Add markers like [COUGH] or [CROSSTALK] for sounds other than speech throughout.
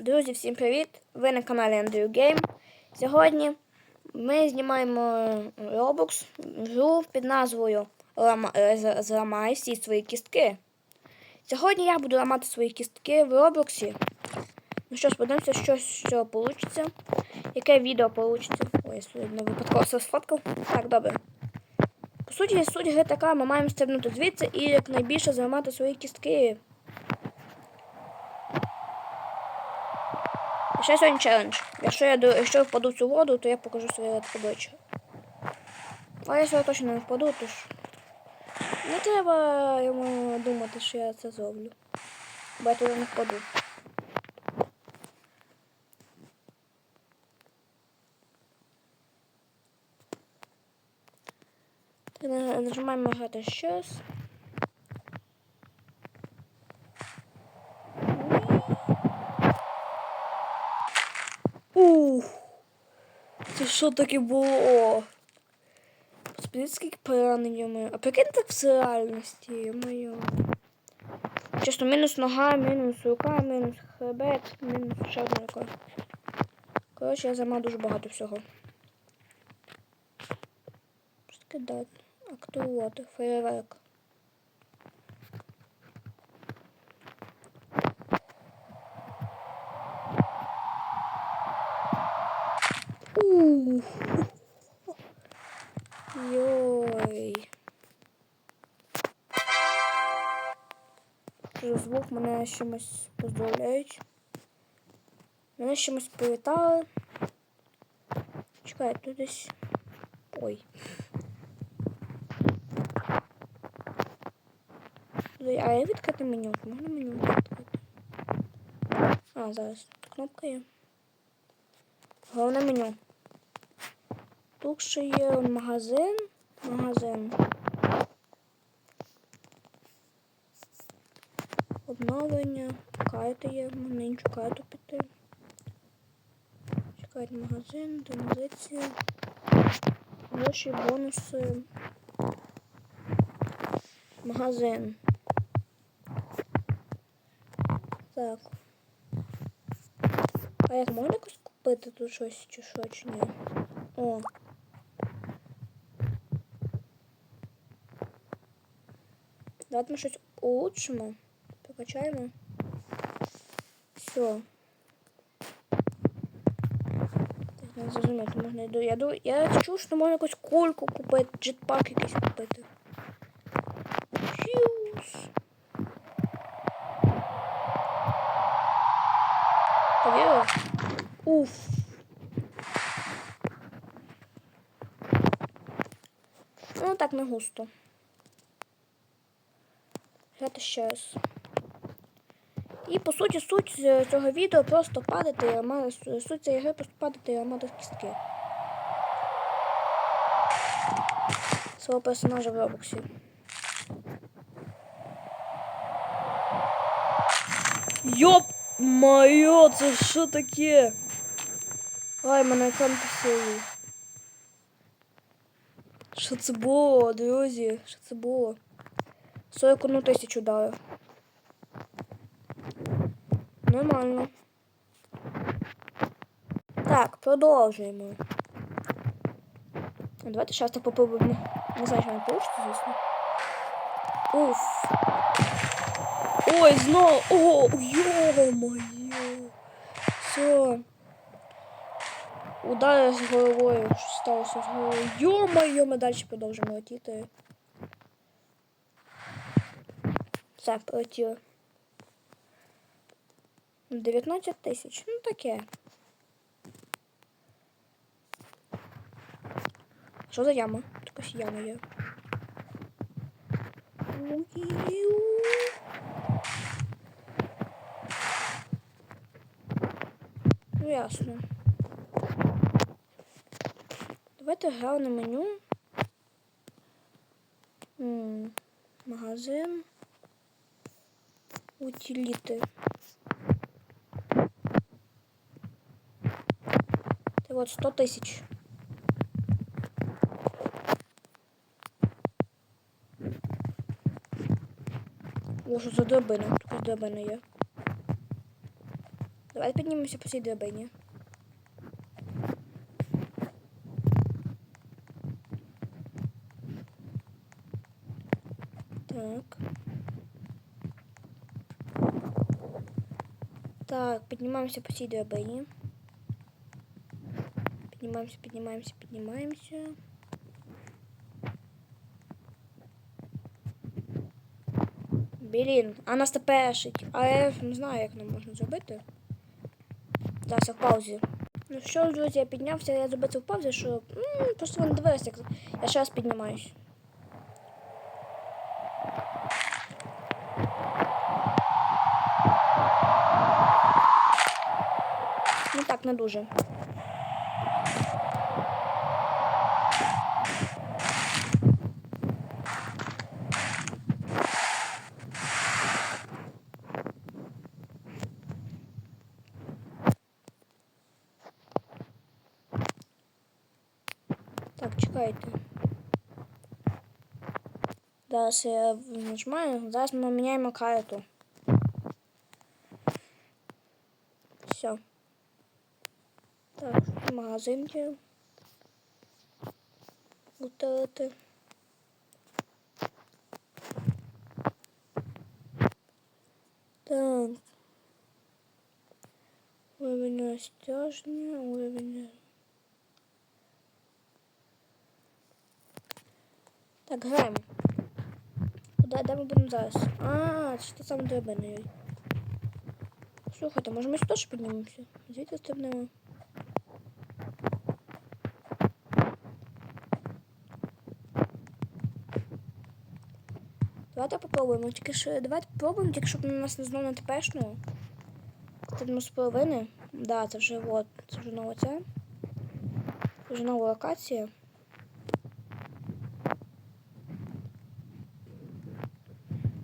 Друзі, всім привіт! Ви на каналі Andrew Game. Сьогодні ми знімаємо Roblox гру під назвою «Лама- е, Зламай всі свої кістки. Сьогодні я буду ламати свої кістки в Роблоксі. Ну що ж, подивимося, що цього вийде. Яке відео вийде. Ой, сьогодні випадково все сфоткав. Так, добре. По суті, суть гри така, ми маємо стрибнути звідси і якнайбільше зламати свої кістки. Ще сьогодні челендж. Якщо я, якщо впаду в цю воду, то я покажу своє обличчя. А якщо я точно не впаду, тож не треба йому думати, що я це зроблю. Бо я туди не впаду. Нажимаємо грати щось. Ух! Це що таке було? Господи, скільки поранень ми. А прикинь так в реальності, моє. Чесно, мінус нога, мінус рука, мінус хребет, мінус ще одна рука. Коротше, я займав дуже багато всього. Що таке дати? Актувати, фейерверк. Ух. Йой. Звук мене чимось поздравляють. Мене чимось привітали. Чекай, тут десь. Ой. А я відкрити меню. Можна меню відкрити? А, зараз кнопка є. Головне меню. Тут ще є магазин. Магазин. Обновлення. Карти є. Можна іншу карту піти. Чекати магазин, демозиція. Гроші, бонуси. Магазин. Так. А як можна купити тут щось чи що, чи ні? О. Давайте ми щось улучшимо. Покачаємо. Все. Так, не зрозуміти, можна йду. Я думаю, я чув, що можна якусь кульку купити, джетпак якийсь купити. Фьюз. Повірив? Уф. Ну, так не густо. Грати ще раз. І по суті суть цього відео просто падати, і ламати- суть цієї гри просто падати і ламати кістки. Свого персонажа в Робоксі. Йоп моє, це що таке? Ай, мене екран посилив. Що це було, друзі? Що це було? 41 тисячу дали. Нормально. Так, продовжуємо. Давайте так попробуємо. Не знаю, що не вийде, звісно. Уф. Ой, знову. О, йо-моє. Все. Удар з головою. Що сталося з головою? Йо-моє, ми далі продовжимо летіти. Все, полетіли. 19 тисяч. Ну таке. Що за яма? Якась яма є. Ну ясно. Давайте глянемо меню. М, Магазин. Утиліти. Це от 100 тисяч. О, що за драбина? Тут якась драбина є. Давай піднімемося по цій драбині. Так. Так, піднімаємося по цій драбині. Піднімаємося, піднімаємося, піднімаємося. Блін, а нас тепешить. А я не знаю, як нам можна зробити. Зараз я в паузі. Ну що друзі, я піднявся, я зробив це в паузі, що м, просто ви не дивилися, як я ще раз піднімаюсь. Так, не дуже. Так, чекайте. Зараз я нажимаю, зараз ми міняємо карту. Магазинки. Утилити. Так. Уровень стяжня, уровень. Так, граємо. Куди, де ми будемо зараз? А, це те саме драбиною. Слухайте, може ми сюди ж піднімемося? Звідти стрибнемо. Давайте попробуємо. Тільки що давайте попробуємо, тільки щоб у нас не знову не тепешнуло. Стрибнемо з половини. Да, це вже от, це вже нова ця. Це вже нова локація.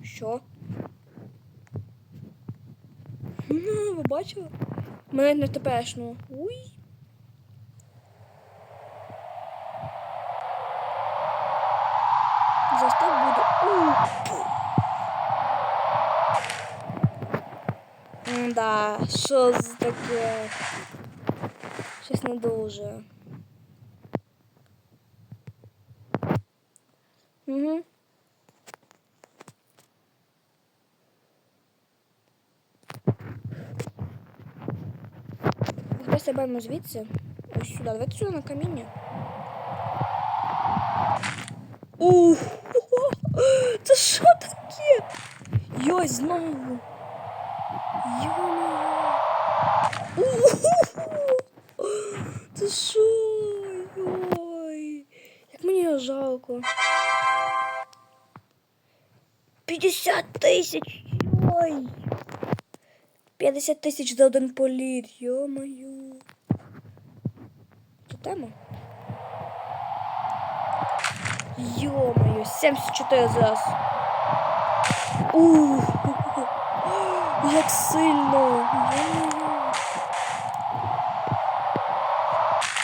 Що? Ну, [LAUGHS] ви бачили? Мене не тепешнуло. Уй. Да, що з таке? Щось не дуже. Угу. Давай стрибаємо звідси. Ось сюди. Давайте сюди на каміння. Ух! [LAUGHS] Це що таке? Йой, знову. Це що? Йой. Як мені жалко. 50 тисяч. Йой. 50 тисяч за один політ, йо-моє. Це тема? Йо-моє, 74 зараз. Ух, як сильно.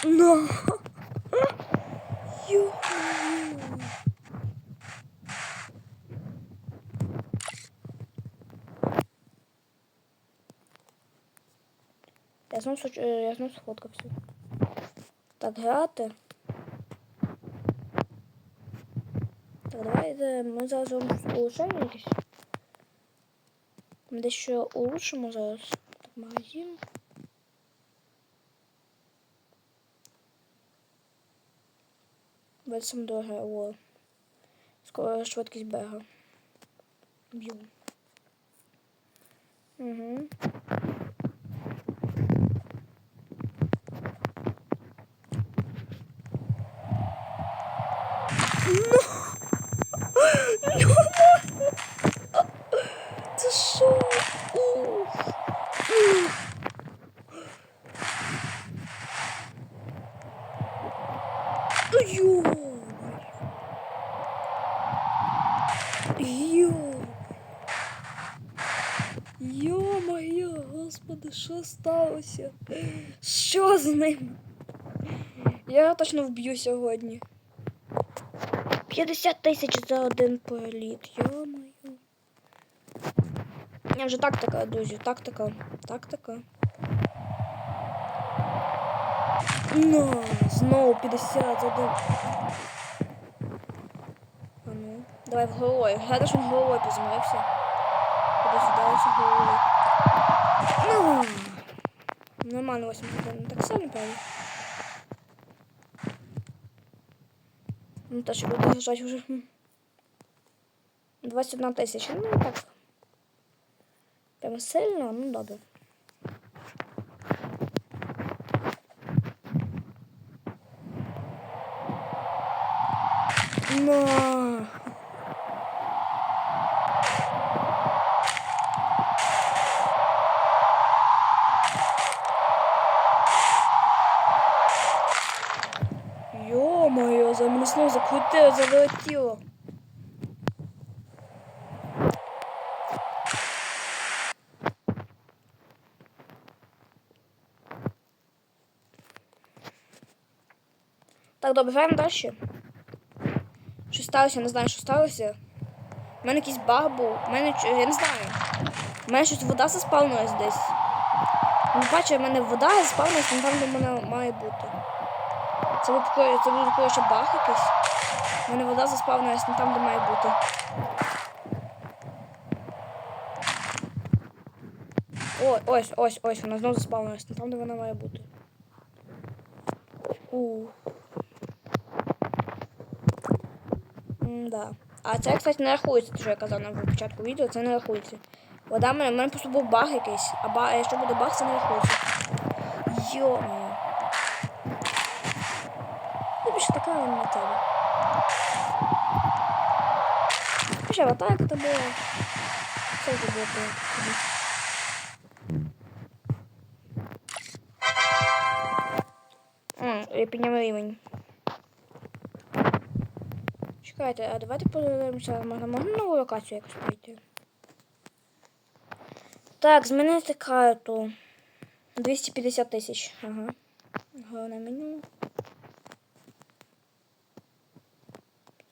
Йо-моє. На. Йо-моє. Я знову, соч- е, я знову сфоткався. Так, грати. Так, давайте ми зараз зробимо улучшення якесь. Дещо улучшимо зараз. Магазин. Давайте сам дороге, о. Скоро швидкість бега. Б'ю. Угу. Це що? Ух. Ух. Йо. Йо. Йо-моє, господи, що сталося? Що з ним? Я точно вб'ю сьогодні. 50 тисяч за один політ. Йо-моє. Я вже тактика, друзі, тактика. Тактика. На, знову 50 за день. А ну, давай в головою. Гадай, що він головою позмирився. Кудись вдарився головою. Ну, нормально 8 годин. Так сильно, правда? Ну, та що буде лежать вже. хм. 21 тисяча. Ну, так. Прямо сильно, ну добре. На. Так, добре, граємо далі. Що сталося, не знаю, що сталося. У мене якийсь баг був. У мене я не знаю. У мене щось вода заспавнилась десь. Ну, бачу, в мене вода заспавнилась там, де вона має бути. Це був такий- це був коротше баг якийсь. У мене вода заспавнилась не там, де має бути. Ой, ось, ось, ось, вона знову заспавнилась не там, де вона має бути. Ух. Да. А це, кстати, не рахується, те, що я казав на початку відео, це не рахується. Вода в мене, в мене просто був баг якийсь, а ба, а якщо буде баг, це не рахується. Йо-моє. Я більше така не тебе. Ще атака то була. Це вже було. Я підняв рівень. Чекайте, а давайте подивимося, можна можна нову локацію якось пройти. Так, змінити карту. 250 тисяч. Ага. Головне меню.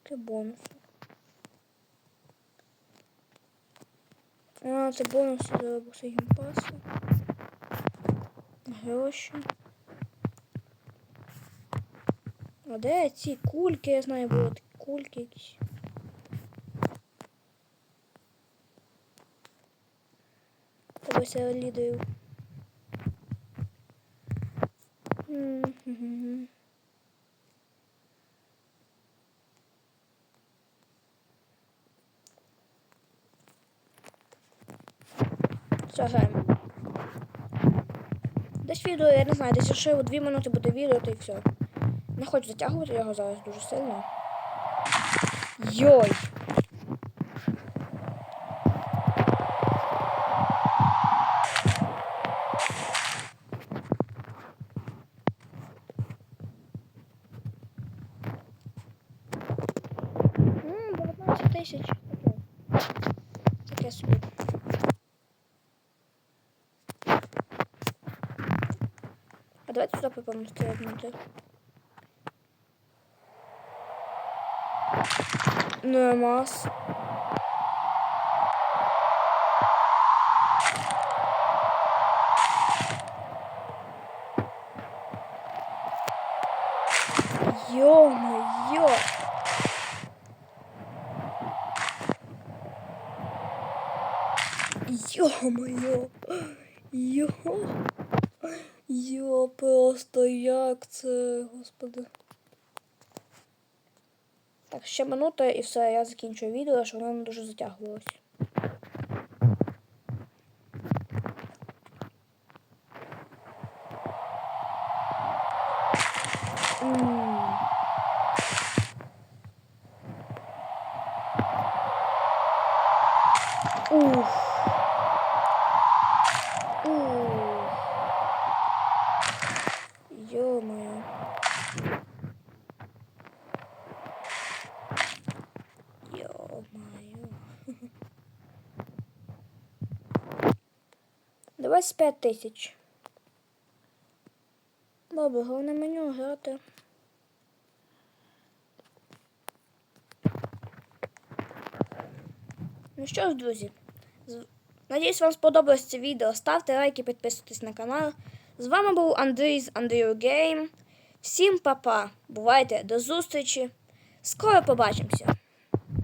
Таке бонуси. А, це бонуси за бокси гімпасу. Гроші. А де ці кульки, я знаю, такі кульки якісь. М-м-м. Все, граємо. Десь відео, я не знаю, десь ще 2 минути буде відео, то і все. Не хочу затягувати його зараз дуже сильно. Йой! М, 19 тисяч. Таке. Собі. А давайте сюди попробуємо стрибнути. Нормас. Ё-моё! Ё-моё! Йо! Йо, просто як це, господи. Так, ще минута і все, я закінчую відео, щоб воно дуже затягувалось. М. 25 тисяч. Добре, головне меню грати. Ну що ж, друзі, надіюсь, вам сподобалось це відео. Ставте лайки, підписуйтесь на канал. З вами був Андрій з Андрію Гейм. Всім па-па. Бувайте до зустрічі. Скоро побачимося.